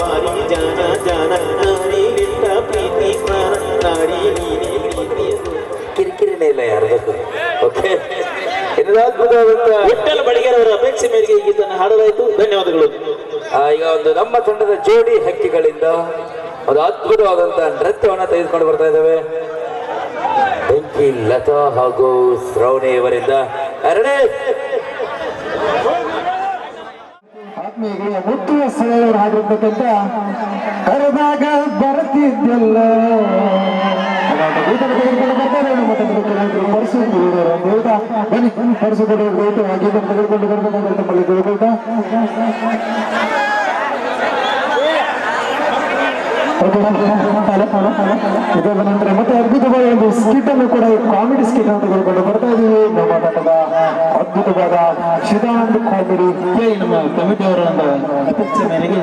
ಬಾರಿ ಜಾನ ಜಾನ ನಿನ್ನ ಪ್ರೀತಿ ಪ್ರಾಣ ನಾಡಿ ನೀನೇ ಪ್ರೀತಿಯ ಕಿರಿಕಿರಿನೇ ಇಲ್ಲ ಯಾರದಕ್ಕೂ ಓಕೆ. ಅದ್ಭುತವಾದಂತ ವಿಠ್ಠಲ ಬಡಿಗೆರವರ ಅಪೇಕ್ಷೆ ಮೇರೆಗೆ ಈ ಗೀತನ್ನು ಹಾಡಲಾಯಿತು. ಧನ್ಯವಾದಗಳು. ಈಗ ಒಂದು ನಮ್ಮ ತಂಡದ ಜೋಡಿ ಹಕ್ಕಿಗಳಿಂದ ಒಂದು ಅದ್ಭುತವಾದಂತ ನೃತ್ಯವನ್ನ ತೆಗೆದುಕೊಂಡು ಬರ್ತಾ ಇದ್ದಾವೆ. ಬೆಂಕಿ ಲತಾ ಹಾಗೂ ಶ್ರವಣಿ ಇವರಿಂದ ಎರಡನೇ ಆತ್ಮೀಯಗಳಿಗೆ ಮುತ್ತು ಸೆಳೆಯವರು ಹಾಡಿರ್ತಕ್ಕಂಥ ಕರೆದಾಗ ಗೀತೆನ ತೆಗೆದುಕೊಂಡು ತಮ್ಮಲ್ಲಿ ಕೇಳ್ಕೊಳ್ತಾ ಇದಾದ ನಂತರ ಮತ್ತೆ ಅದ್ಭುತವಾದ ಒಂದು ಸ್ಕಿಟ್ ಅನ್ನು ಕೂಡ ಕಾಮಿಡಿ ಸ್ಕಿಟ್ ಅಂತ ತೆಗೆದುಕೊಂಡು ಬರ್ತಾ ಇದೀವಿ ನಮ್ಮ ತಂಡದ ಅದ್ಭುತವಾದ ಶಿದಾನಂದ ಕಾಮಿಡಿ ನಮ್ಮ ಕಮಿಟಿ ಅವರ ಒಂದು ಅಪೇಕ್ಷೆ ಮೇರೆಗೆ.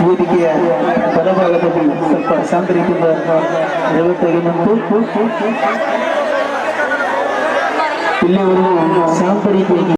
ವೇದಿಕೆಯ ಬಲಭಾಗದಲ್ಲಿ ಸ್ವಲ್ಪ ಶಾಂತ ರೀತಿಯಿಂದ ದಯವಿಟ್ಟು ನಿಂತು ಇಲ್ಲಿವರೆಗೂ ಶಾಂತ ರೀತಿಯಾಗಿ